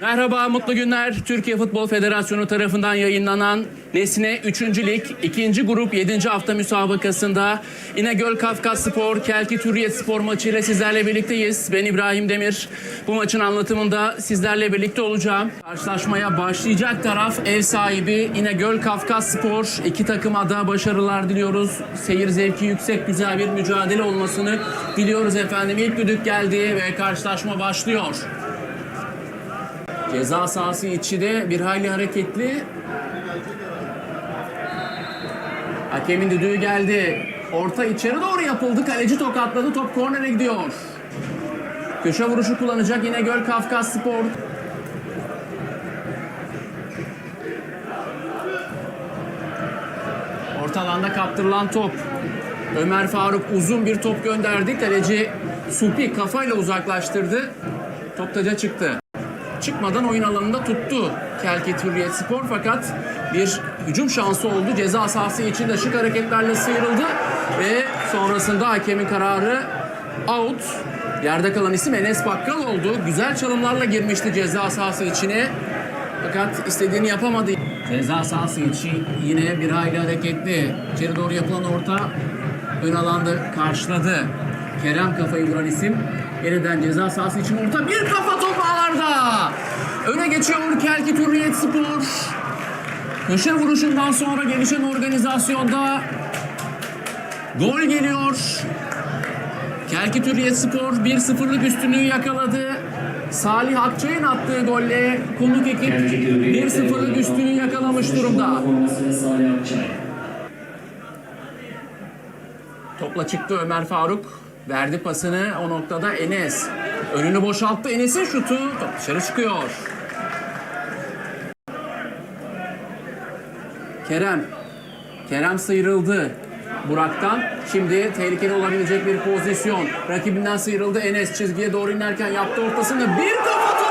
Merhaba, mutlu günler. Türkiye Futbol Federasyonu tarafından yayınlanan Nesne 3. Lig 2. Grup 7. hafta müsabakasında İnegöl Kafkas Spor, Kelki Türriyet Spor maçıyla sizlerle birlikteyiz. Ben İbrahim Demir. Bu maçın anlatımında sizlerle birlikte olacağım. Karşılaşmaya başlayacak taraf ev sahibi İnegöl Kafkas Spor. İki takıma da başarılar diliyoruz. Seyir zevki yüksek, güzel bir mücadele olmasını diliyoruz efendim. İlk düdük geldi ve karşılaşma başlıyor. Ceza sahası içi de bir hayli hareketli. Hakemin düdüğü geldi. Orta içeri doğru yapıldı. Kaleci tokatladı. Top kornere gidiyor. Köşe vuruşu kullanacak yine Göl Kafkas Spor. Orta alanda kaptırılan top. Ömer Faruk uzun bir top gönderdi. Kaleci Supi kafayla uzaklaştırdı. Top taca çıktı çıkmadan oyun alanında tuttu Kelkit Hürriyet Spor fakat bir hücum şansı oldu. Ceza sahası içinde şık hareketlerle sıyrıldı ve sonrasında hakemin kararı out. Yerde kalan isim Enes Bakkal oldu. Güzel çalımlarla girmişti ceza sahası içine. Fakat istediğini yapamadı. Ceza sahası içi yine bir hayli hareketli. İçeri doğru yapılan orta ön alanda karşıladı. Kerem kafayı vuran isim yeniden ceza sahası için orta bir kafa top ağlarda. Öne geçiyor Kelki Hürriyet Spor. Köşe vuruşundan sonra gelişen organizasyonda gol geliyor. Kelki Hürriyet Spor 1-0'lık üstünlüğü yakaladı. Salih Akçay'ın attığı golle konuk ekip 1-0'lık üstünlüğü yakalamış durumda. Topla çıktı Ömer Faruk. Verdi pasını o noktada Enes. Önünü boşalttı Enes'in şutu. Top dışarı çıkıyor. Kerem. Kerem sıyrıldı. Burak'tan. Şimdi tehlikeli olabilecek bir pozisyon. Rakibinden sıyrıldı Enes çizgiye doğru inerken yaptı ortasını. Bir kafa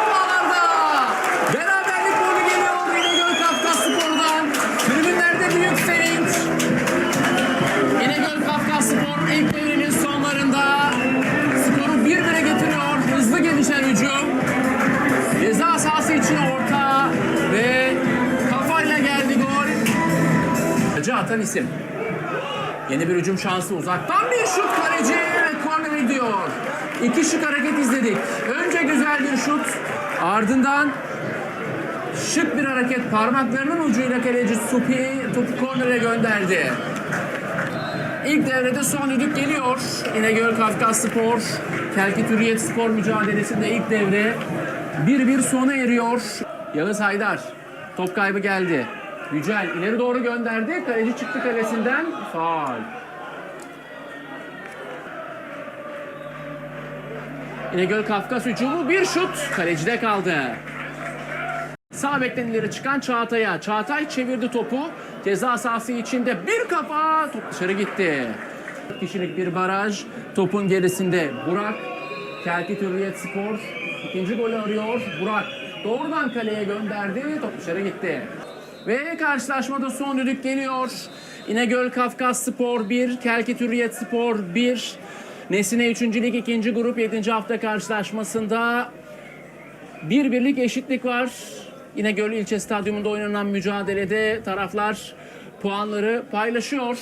atan isim. Yeni bir hücum şansı uzaktan bir şut kaleci ve korner gidiyor. İki şık hareket izledik. Önce güzel bir şut ardından şık bir hareket parmaklarının ucuyla kaleci Supi topu kornere gönderdi. İlk devrede son düdük geliyor. İnegöl Kafkas Spor, Kelkit Hürriyet Spor mücadelesinde ilk devre 1-1 sona eriyor. Yağız Haydar, top kaybı geldi. Yücel ileri doğru gönderdi. Kaleci çıktı kalesinden. Faul. İnegöl Kafkas hücumu bir şut. Kalecide kaldı. Sağ bekten ileri çıkan Çağatay'a. Çağatay çevirdi topu. Ceza sahası içinde bir kafa. Top dışarı gitti. Kişilik bir baraj. Topun gerisinde Burak. Kelkit Hürriyet Spor. ikinci golü arıyor. Burak doğrudan kaleye gönderdi. Top dışarı gitti. Ve karşılaşmada son düdük geliyor. İnegöl Kafkas Spor 1, Kelkit Hürriyet Spor 1. Nesine 3. Lig 2. Grup 7. hafta karşılaşmasında bir birlik eşitlik var. Yine Göl İlçe Stadyumunda oynanan mücadelede taraflar puanları paylaşıyor.